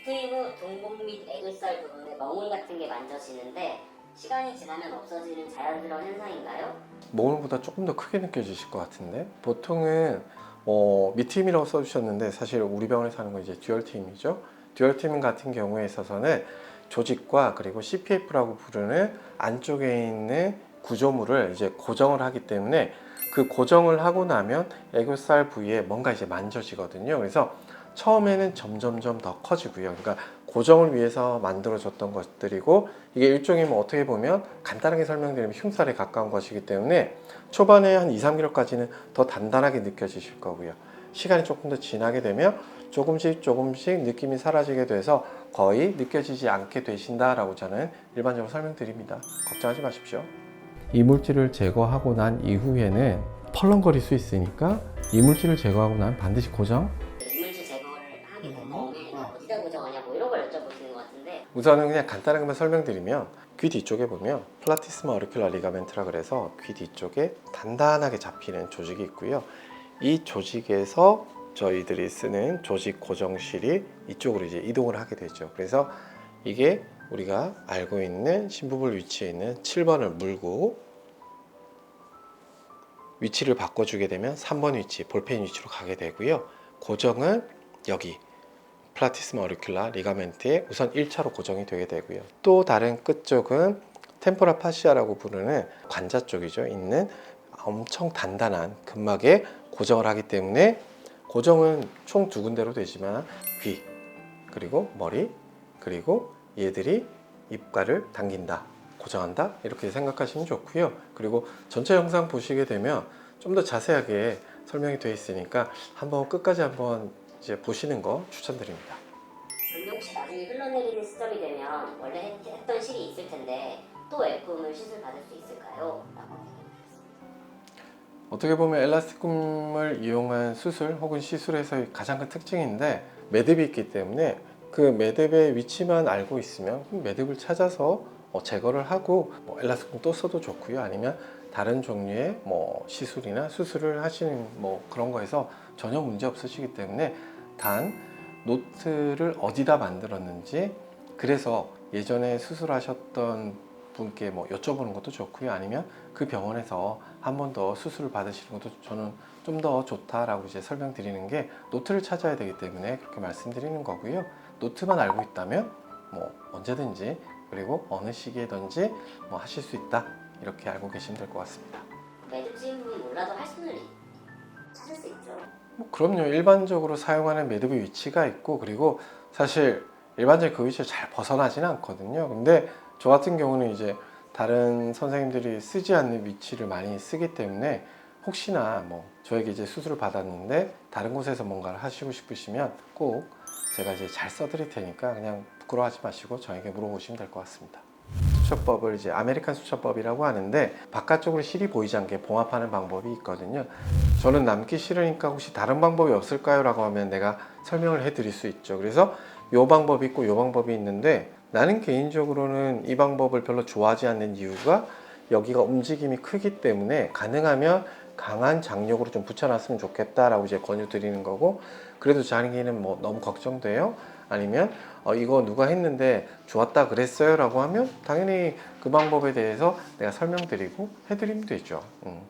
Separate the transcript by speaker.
Speaker 1: 스트림 후 동공 및 애교살 부분에 멍울 같은 게 만져지는데 시간이 지나면 없어지는 자연스러운 현상인가요?
Speaker 2: 모음보다 조금 더 크게 느껴지실 것 같은데 보통은 어, 미트임이라고 써주셨는데 사실 우리 병원에서 하는 건 이제 듀얼팀이죠. 듀얼팀 같은 경우에 있어서는 조직과 그리고 CPF라고 부르는 안쪽에 있는 구조물을 이제 고정을 하기 때문에 그 고정을 하고 나면 애교살 부위에 뭔가 이제 만져지거든요. 그래서 처음에는 점점점 더 커지고요. 그러니까 고정을 위해서 만들어졌던 것들이고 이게 일종의 뭐 어떻게 보면 간단하게 설명드리면 흉살에 가까운 것이기 때문에 초반에 한 2, 3개월까지는 더 단단하게 느껴지실 거고요. 시간이 조금 더 지나게 되면 조금씩 조금씩 느낌이 사라지게 돼서 거의 느껴지지 않게 되신다라고 저는 일반적으로 설명드립니다. 걱정하지 마십시오. 이물질을 제거하고 난 이후에는 펄렁거릴 수 있으니까 이물질을 제거하고 나면 반드시 고정
Speaker 1: 하게 되면 어디다 고정하냐 뭐 이런 걸 여쭤보시는 것 같은데
Speaker 2: 우선은 그냥 간단하게만 설명드리면 귀 뒤쪽에 보면 플라티스마 어리큘라 리가멘트라 그래서 귀 뒤쪽에 단단하게 잡히는 조직이 있고요. 이 조직에서 저희들이 쓰는 조직 고정실이 이쪽으로 이제 이동을 하게 되죠. 그래서 이게 우리가 알고 있는 심부볼 위치에 있는 7번을 물고 위치를 바꿔주게 되면 3번 위치, 볼펜 위치로 가게 되고요. 고정은 여기 플라티스마 어리큘라 리가멘트에 우선 1차로 고정이 되게 되고요. 또 다른 끝 쪽은 템포라 파시아라고 부르는 관자 쪽이죠. 있는 엄청 단단한 근막에 고정을 하기 때문에 고정은 총 두 군데로 되지만 귀 그리고 머리 그리고 얘들이 입가를 당긴다 고정한다 이렇게 생각하시면 좋고요. 그리고 전체 영상 보시게 되면 좀 더 자세하게 설명이 되어 있으니까 한번 끝까지 한번 이제 보시는 거 추천드립니다.
Speaker 1: 그런데 혹시 나중에 흘러내리는 시점이 되면 원래 했- 했던 실이 있을 텐데 또 F음을 시술 받을 수 있을까요? 라고
Speaker 2: 어떻게 보면 엘라스틱꿈을 이용한 수술 혹은 시술에서의 가장 큰 특징인데 매듭이 있기 때문에 그 매듭의 위치만 알고 있으면 그 매듭을 찾아서 어, 제거를 하고 뭐 엘라스틱꿈 또 써도 좋고요 아니면 다른 종류의 뭐 시술이나 수술을 하시는 뭐 그런 거에서 전혀 문제 없으시기 때문에 단 노트를 어디다 만들었는지 그래서 예전에 수술하셨던 분께 뭐 여쭤보는 것도 좋고요 아니면 그 병원에서 한 번 더 수술을 받으시는 것도 저는 좀 더 좋다라고 이제 설명드리는 게 노트를 찾아야 되기 때문에 그렇게 말씀드리는 거고요. 노트만 알고 있다면 뭐 언제든지 그리고 어느 시기에든지 뭐 하실 수 있다 이렇게 알고 계시면 될 것 같습니다.
Speaker 1: 매듭 지은 부분 몰라도 할 수는 찾을 수 있죠.
Speaker 2: 뭐 그럼요. 일반적으로 사용하는 매듭의 위치가 있고 그리고 사실 일반적인 그 위치를 잘 벗어나지는 않거든요. 근데 저 같은 경우는 이제 다른 선생님들이 쓰지 않는 위치를 많이 쓰기 때문에 혹시나 뭐 저에게 이제 수술을 받았는데 다른 곳에서 뭔가를 하시고 싶으시면 꼭 제가 이제 잘 써드릴 테니까 그냥 부끄러워하지 마시고 저에게 물어보시면 될 것 같습니다. 수첩법을 이제 아메리칸 수첩법이라고 하는데 바깥쪽으로 실이 보이지 않게 봉합하는 방법이 있거든요. 저는 남기 싫으니까 혹시 다른 방법이 없을까요? 라고 하면 내가 설명을 해드릴 수 있죠. 그래서 요 방법이 있고 요 방법이 있는데 나는 개인적으로는 이 방법을 별로 좋아하지 않는 이유가 여기가 움직임이 크기 때문에 가능하면 강한 장력으로 좀 붙여놨으면 좋겠다라고 이제 권유 드리는 거고 그래도 자기는 뭐 너무 걱정돼요? 아니면 어, 이거 누가 했는데 좋았다 그랬어요? 라고 하면 당연히 그 방법에 대해서 내가 설명드리고 해드리면 되죠. 음.